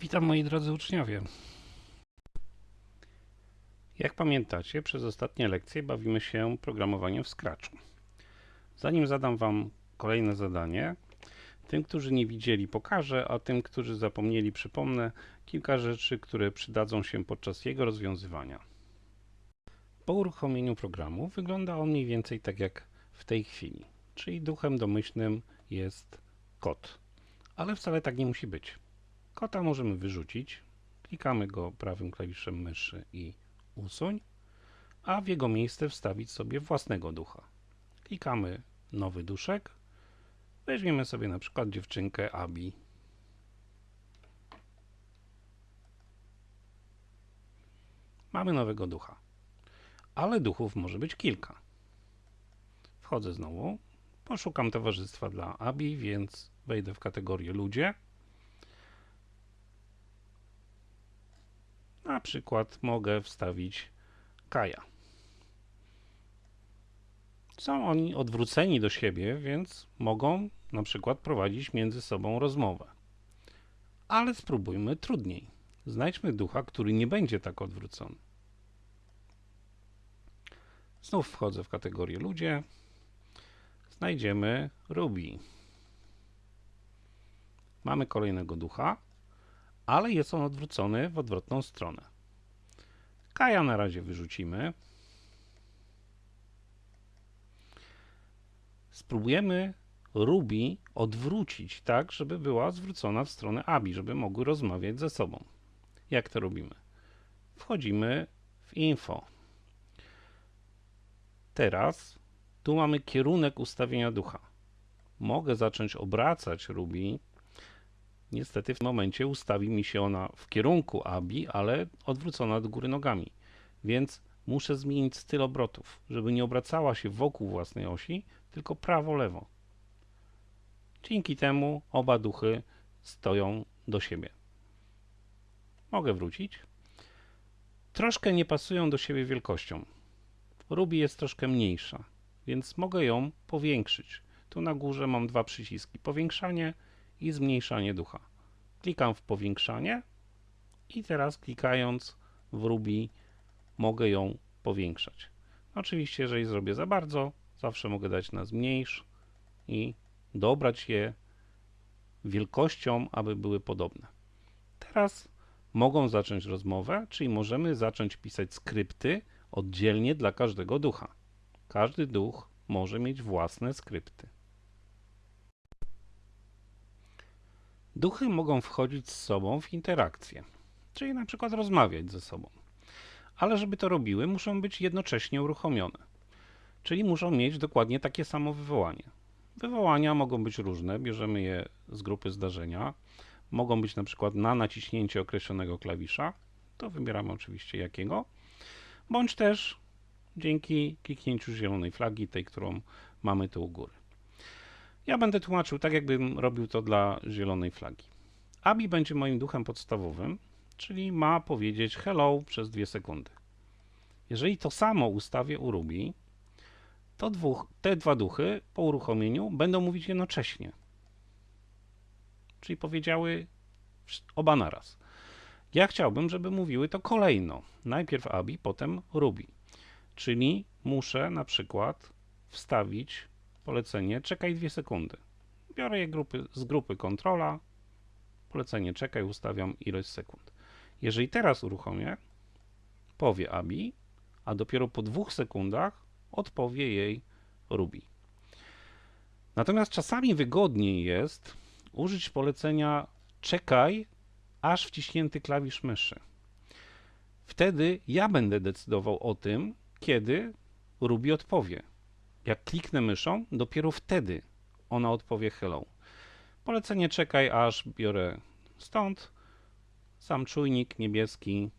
Witam moi drodzy uczniowie. Jak pamiętacie, przez ostatnie lekcje bawimy się programowaniem w Scratchu. Zanim zadam Wam kolejne zadanie, tym, którzy nie widzieli, pokażę, a tym, którzy zapomnieli, przypomnę kilka rzeczy, które przydadzą się podczas jego rozwiązywania. Po uruchomieniu programu wygląda on mniej więcej tak jak w tej chwili, czyli duchem domyślnym jest kod, ale wcale tak nie musi być. Kota możemy wyrzucić. Klikamy go prawym klawiszem myszy i usuń, a w jego miejsce wstawić sobie własnego ducha. Klikamy nowy duszek. Weźmiemy sobie na przykład dziewczynkę Abi. Mamy nowego ducha. Ale duchów może być kilka. Wchodzę znowu. Poszukam towarzystwa dla Abi, więc wejdę w kategorię ludzie. Na przykład mogę wstawić Kaja. Są oni odwróceni do siebie, więc mogą na przykład prowadzić między sobą rozmowę. Ale spróbujmy trudniej. Znajdźmy ducha, który nie będzie tak odwrócony. Znów wchodzę w kategorię ludzie. Znajdziemy Ruby. Mamy kolejnego ducha ale jest on odwrócony w odwrotną stronę. Kaja na razie wyrzucimy. Spróbujemy Ruby odwrócić tak, żeby była zwrócona w stronę Abi, żeby mogły rozmawiać ze sobą. Jak to robimy? Wchodzimy w info. Teraz tu mamy kierunek ustawienia ducha. Mogę zacząć obracać Ruby Niestety w momencie ustawi mi się ona w kierunku ABI, ale odwrócona do góry nogami. Więc muszę zmienić styl obrotów, żeby nie obracała się wokół własnej osi, tylko prawo-lewo. Dzięki temu oba duchy stoją do siebie. Mogę wrócić. Troszkę nie pasują do siebie wielkością. Ruby jest troszkę mniejsza, więc mogę ją powiększyć. Tu na górze mam dwa przyciski: powiększanie i zmniejszanie ducha. Klikam w powiększanie i teraz klikając w Ruby mogę ją powiększać. Oczywiście, jeżeli zrobię za bardzo, zawsze mogę dać na zmniejsz i dobrać je wielkością, aby były podobne. Teraz mogą zacząć rozmowę, czyli możemy zacząć pisać skrypty oddzielnie dla każdego ducha. Każdy duch może mieć własne skrypty. Duchy mogą wchodzić z sobą w interakcję, czyli na przykład rozmawiać ze sobą. Ale żeby to robiły, muszą być jednocześnie uruchomione, czyli muszą mieć dokładnie takie samo wywołanie. Wywołania mogą być różne, bierzemy je z grupy zdarzenia. Mogą być na przykład na naciśnięcie określonego klawisza, to wybieramy oczywiście jakiego, bądź też dzięki kliknięciu zielonej flagi, tej, którą mamy tu u góry. Ja będę tłumaczył tak, jakbym robił to dla zielonej flagi. Abi będzie moim duchem podstawowym, czyli ma powiedzieć hello przez dwie sekundy. Jeżeli to samo ustawię u Ruby, to dwóch, te dwa duchy po uruchomieniu będą mówić jednocześnie. Czyli powiedziały oba naraz. Ja chciałbym, żeby mówiły to kolejno. Najpierw Abi, potem Ruby. Czyli muszę na przykład wstawić polecenie czekaj dwie sekundy. Biorę je grupy, z grupy kontrola, polecenie czekaj, ustawiam ilość sekund. Jeżeli teraz uruchomię, powie ABI, a dopiero po dwóch sekundach odpowie jej Ruby. Natomiast czasami wygodniej jest użyć polecenia czekaj, aż wciśnięty klawisz myszy. Wtedy ja będę decydował o tym, kiedy Ruby odpowie. Jak kliknę myszą, dopiero wtedy ona odpowie hello. Polecenie czekaj, aż biorę stąd. Sam czujnik niebieski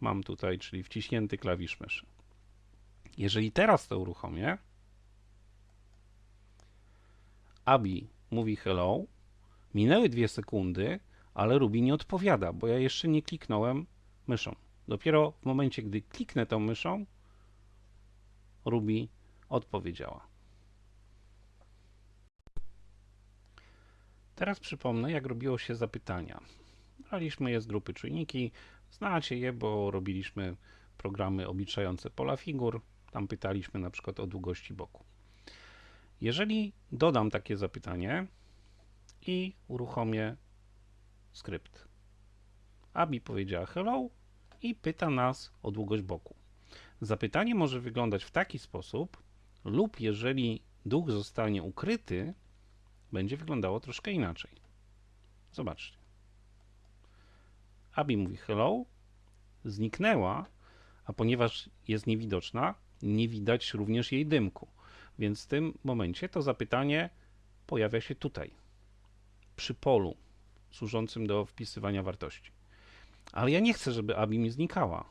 mam tutaj, czyli wciśnięty klawisz myszy. Jeżeli teraz to uruchomię, Abi mówi hello, minęły dwie sekundy, ale Ruby nie odpowiada, bo ja jeszcze nie kliknąłem myszą. Dopiero w momencie, gdy kliknę tą myszą, Ruby odpowiedziała. Teraz przypomnę, jak robiło się zapytania. Braliśmy je z grupy czujniki. Znacie je, bo robiliśmy programy obliczające pola figur. Tam pytaliśmy na przykład o długości boku. Jeżeli dodam takie zapytanie i uruchomię skrypt. Abi powiedziała hello i pyta nas o długość boku. Zapytanie może wyglądać w taki sposób, lub jeżeli duch zostanie ukryty, będzie wyglądało troszkę inaczej. Zobaczcie. Abi mówi hello, zniknęła, a ponieważ jest niewidoczna, nie widać również jej dymku. Więc w tym momencie to zapytanie pojawia się tutaj, przy polu służącym do wpisywania wartości. Ale ja nie chcę, żeby Abi mi znikała,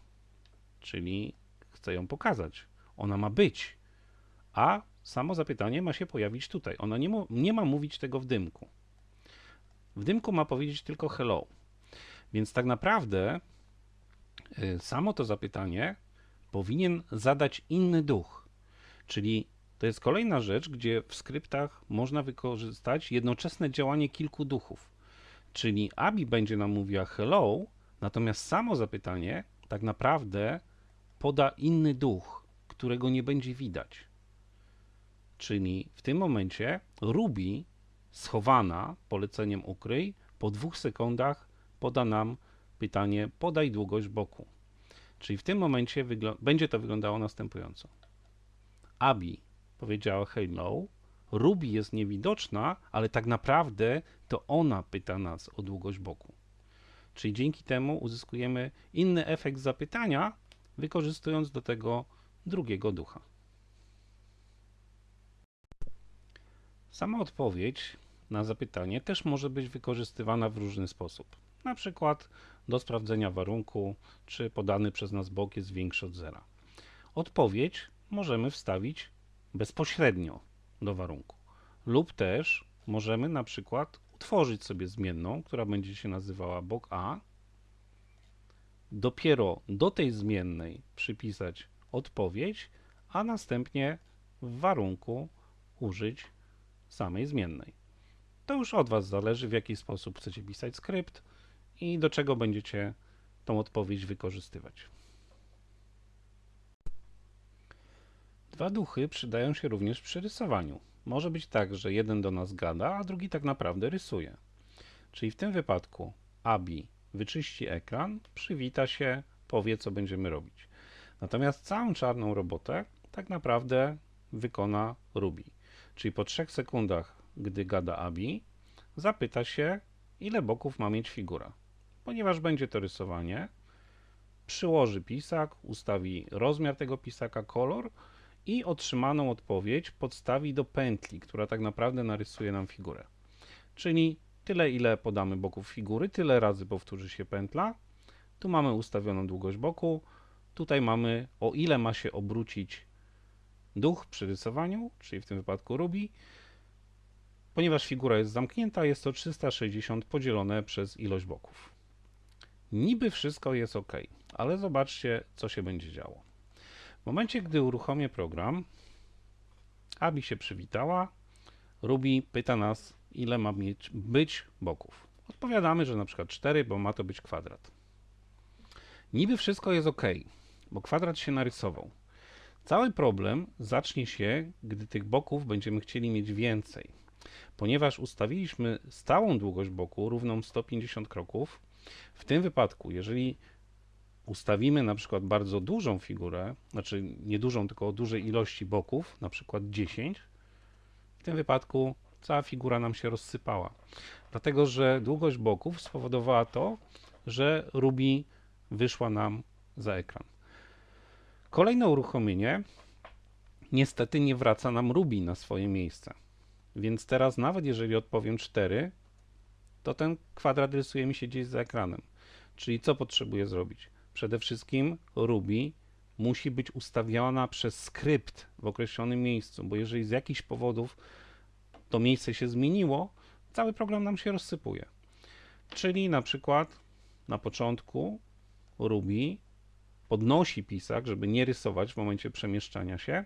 czyli chcę ją pokazać. Ona ma być, a samo zapytanie ma się pojawić tutaj. Ona nie, nie ma mówić tego w dymku. W dymku ma powiedzieć tylko hello. Więc tak naprawdę y, samo to zapytanie powinien zadać inny duch. Czyli to jest kolejna rzecz, gdzie w skryptach można wykorzystać jednoczesne działanie kilku duchów. Czyli Abi będzie nam mówiła hello, natomiast samo zapytanie tak naprawdę poda inny duch, którego nie będzie widać. Czyli w tym momencie Ruby schowana poleceniem ukryj po dwóch sekundach poda nam pytanie podaj długość boku. Czyli w tym momencie będzie to wyglądało następująco. Abi powiedziała hello, Ruby jest niewidoczna, ale tak naprawdę to ona pyta nas o długość boku. Czyli dzięki temu uzyskujemy inny efekt zapytania, wykorzystując do tego drugiego ducha. Sama odpowiedź na zapytanie też może być wykorzystywana w różny sposób. Na przykład do sprawdzenia warunku, czy podany przez nas bok jest większy od zera. Odpowiedź możemy wstawić bezpośrednio do warunku. Lub też możemy na przykład utworzyć sobie zmienną, która będzie się nazywała bok A. Dopiero do tej zmiennej przypisać odpowiedź, a następnie w warunku użyć samej zmiennej. To już od Was zależy, w jaki sposób chcecie pisać skrypt i do czego będziecie tą odpowiedź wykorzystywać. Dwa duchy przydają się również przy rysowaniu. Może być tak, że jeden do nas gada, a drugi tak naprawdę rysuje. Czyli w tym wypadku Abi wyczyści ekran, przywita się, powie, co będziemy robić. Natomiast całą czarną robotę tak naprawdę wykona Ruby. Czyli po 3 sekundach, gdy gada Abi, zapyta się, ile boków ma mieć figura. Ponieważ będzie to rysowanie, przyłoży pisak, ustawi rozmiar tego pisaka, kolor i otrzymaną odpowiedź podstawi do pętli, która tak naprawdę narysuje nam figurę. Czyli tyle, ile podamy boków figury, tyle razy powtórzy się pętla. Tu mamy ustawioną długość boku, tutaj mamy o ile ma się obrócić duch przy rysowaniu, czyli w tym wypadku Ruby. Ponieważ figura jest zamknięta, jest to 360 podzielone przez ilość boków. Niby wszystko jest ok, ale zobaczcie, co się będzie działo. W momencie, gdy uruchomię program, Abi się przywitała, Ruby pyta nas, ile ma mieć, być boków. Odpowiadamy, że na przykład 4, bo ma to być kwadrat. Niby wszystko jest ok, bo kwadrat się narysował. Cały problem zacznie się, gdy tych boków będziemy chcieli mieć więcej. Ponieważ ustawiliśmy stałą długość boku równą 150 kroków, w tym wypadku, jeżeli ustawimy na przykład bardzo dużą figurę, znaczy nie dużą, tylko o dużej ilości boków, na przykład 10, w tym wypadku cała figura nam się rozsypała. Dlatego, że długość boków spowodowała to, że Ruby wyszła nam za ekran. Kolejne uruchomienie niestety nie wraca nam Ruby na swoje miejsce. Więc teraz nawet jeżeli odpowiem 4, to ten kwadrat rysuje mi się gdzieś za ekranem. Czyli co potrzebuję zrobić? Przede wszystkim Ruby musi być ustawiona przez skrypt w określonym miejscu, bo jeżeli z jakichś powodów to miejsce się zmieniło, cały program nam się rozsypuje. Czyli na przykład na początku Ruby podnosi pisak, żeby nie rysować w momencie przemieszczania się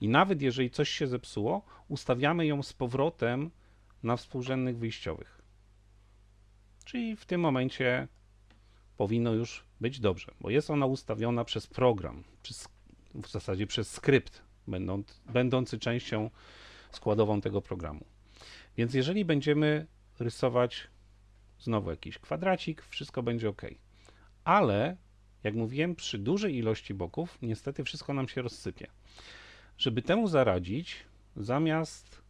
i nawet jeżeli coś się zepsuło, ustawiamy ją z powrotem na współrzędnych wyjściowych. Czyli w tym momencie powinno już być dobrze, bo jest ona ustawiona przez program, przez, w zasadzie przez skrypt, będąc, będący częścią składową tego programu. Więc jeżeli będziemy rysować znowu jakiś kwadracik, wszystko będzie ok. Ale, jak mówiłem, przy dużej ilości boków, niestety wszystko nam się rozsypie. Żeby temu zaradzić, zamiast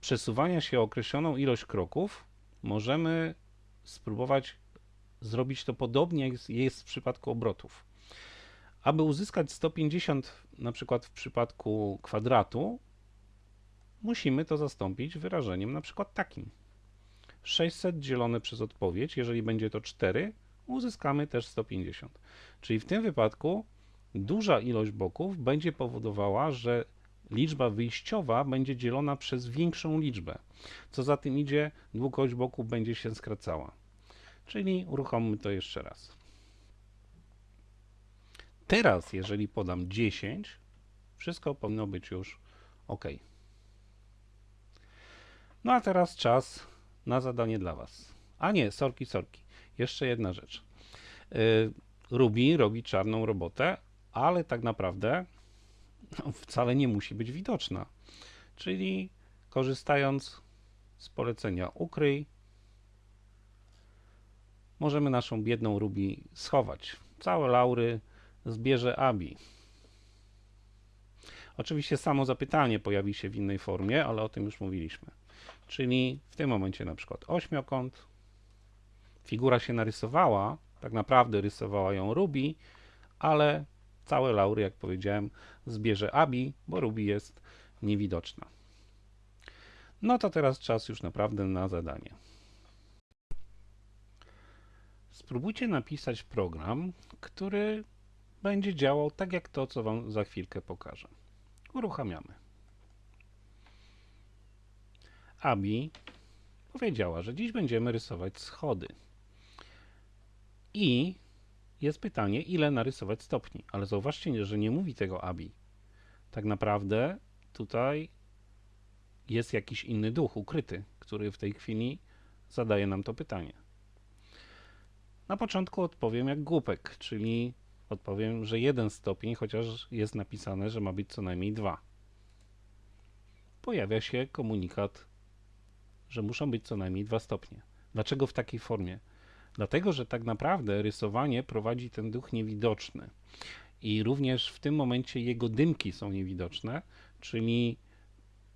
przesuwania się o określoną ilość kroków, możemy spróbować zrobić to podobnie jak jest w przypadku obrotów. Aby uzyskać 150 na przykład w przypadku kwadratu, musimy to zastąpić wyrażeniem na przykład takim. 600 dzielone przez odpowiedź, jeżeli będzie to 4, uzyskamy też 150. Czyli w tym wypadku duża ilość boków będzie powodowała, że liczba wyjściowa będzie dzielona przez większą liczbę. Co za tym idzie, długość boków będzie się skracała. Czyli uruchommy to jeszcze raz. Teraz, jeżeli podam 10, wszystko powinno być już ok. No a teraz czas na zadanie dla Was. A nie, sorki, sorki. Jeszcze jedna rzecz. Y, Ruby robi czarną robotę, ale tak naprawdę no, wcale nie musi być widoczna. Czyli korzystając z polecenia ukryj, możemy naszą biedną Ruby schować. Całe laury zbierze Abi. Oczywiście samo zapytanie pojawi się w innej formie, ale o tym już mówiliśmy. Czyli w tym momencie na przykład ośmiokąt, figura się narysowała, tak naprawdę rysowała ją Ruby, ale całe laury, jak powiedziałem, zbierze Abi, bo Ruby jest niewidoczna. No to teraz czas już naprawdę na zadanie. Spróbujcie napisać program, który będzie działał tak jak to, co Wam za chwilkę pokażę. Uruchamiamy. Abi powiedziała, że dziś będziemy rysować schody. I jest pytanie, ile narysować stopni. Ale zauważcie, że nie mówi tego Abi. Tak naprawdę tutaj jest jakiś inny duch ukryty, który w tej chwili zadaje nam to pytanie. Na początku odpowiem jak głupek, czyli odpowiem, że jeden stopień, chociaż jest napisane, że ma być co najmniej dwa. Pojawia się komunikat, że muszą być co najmniej dwa stopnie. Dlaczego w takiej formie? Dlatego, że tak naprawdę rysowanie prowadzi ten duch niewidoczny. I również w tym momencie jego dymki są niewidoczne, czyli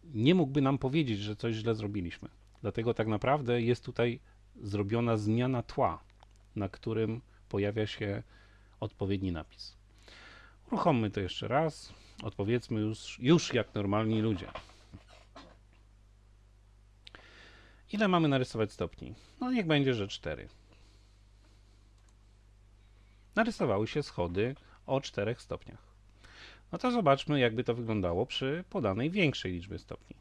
nie mógłby nam powiedzieć, że coś źle zrobiliśmy. Dlatego tak naprawdę jest tutaj zrobiona zmiana tła, na którym pojawia się odpowiedni napis. Uruchommy to jeszcze raz. Odpowiedzmy już, już jak normalni ludzie. Ile mamy narysować stopni? No niech będzie, że 4. Narysowały się schody o 4 stopniach. No to zobaczmy, jakby to wyglądało przy podanej większej liczbie stopni.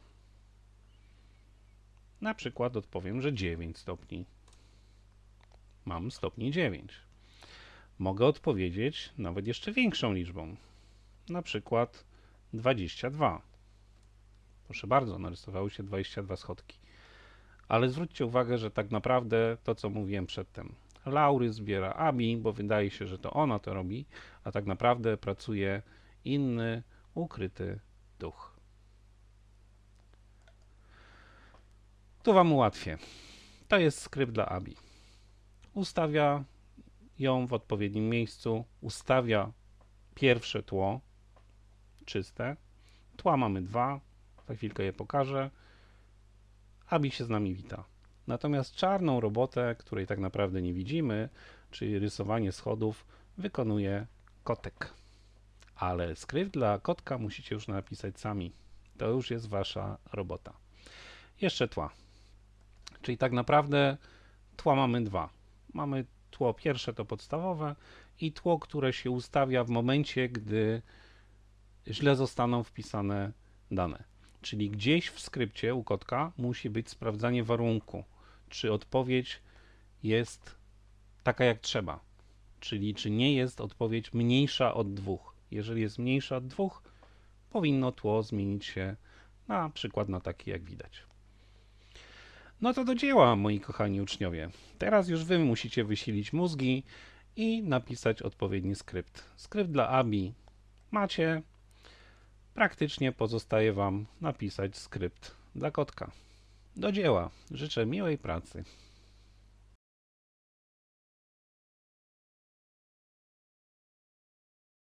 Na przykład odpowiem, że 9 stopni. Mam stopni 9. Mogę odpowiedzieć nawet jeszcze większą liczbą. Na przykład 22. Proszę bardzo, narysowały się 22 schodki. Ale zwróćcie uwagę, że tak naprawdę to, co mówiłem przedtem, Laury zbiera Abi, bo wydaje się, że to ona to robi, a tak naprawdę pracuje inny, ukryty duch. Tu Wam ułatwię. To jest skrypt dla Abi. Ustawia ją w odpowiednim miejscu, ustawia pierwsze tło, czyste. Tła mamy dwa, za chwilkę je pokażę. Abi się z nami wita. Natomiast czarną robotę, której tak naprawdę nie widzimy, czyli rysowanie schodów, wykonuje kotek. Ale skrypt dla kotka musicie już napisać sami. To już jest wasza robota. Jeszcze tła. Czyli tak naprawdę tła mamy dwa. Mamy tło pierwsze to podstawowe i tło, które się ustawia w momencie, gdy źle zostaną wpisane dane. Czyli gdzieś w skrypcie u kotka musi być sprawdzanie warunku, czy odpowiedź jest taka jak trzeba, czyli czy nie jest odpowiedź mniejsza od dwóch. Jeżeli jest mniejsza od dwóch, powinno tło zmienić się na przykład na takie jak widać. No to do dzieła, moi kochani uczniowie. Teraz już wy musicie wysilić mózgi i napisać odpowiedni skrypt. Skrypt dla Abi macie. Praktycznie pozostaje wam napisać skrypt dla kotka. Do dzieła. Życzę miłej pracy.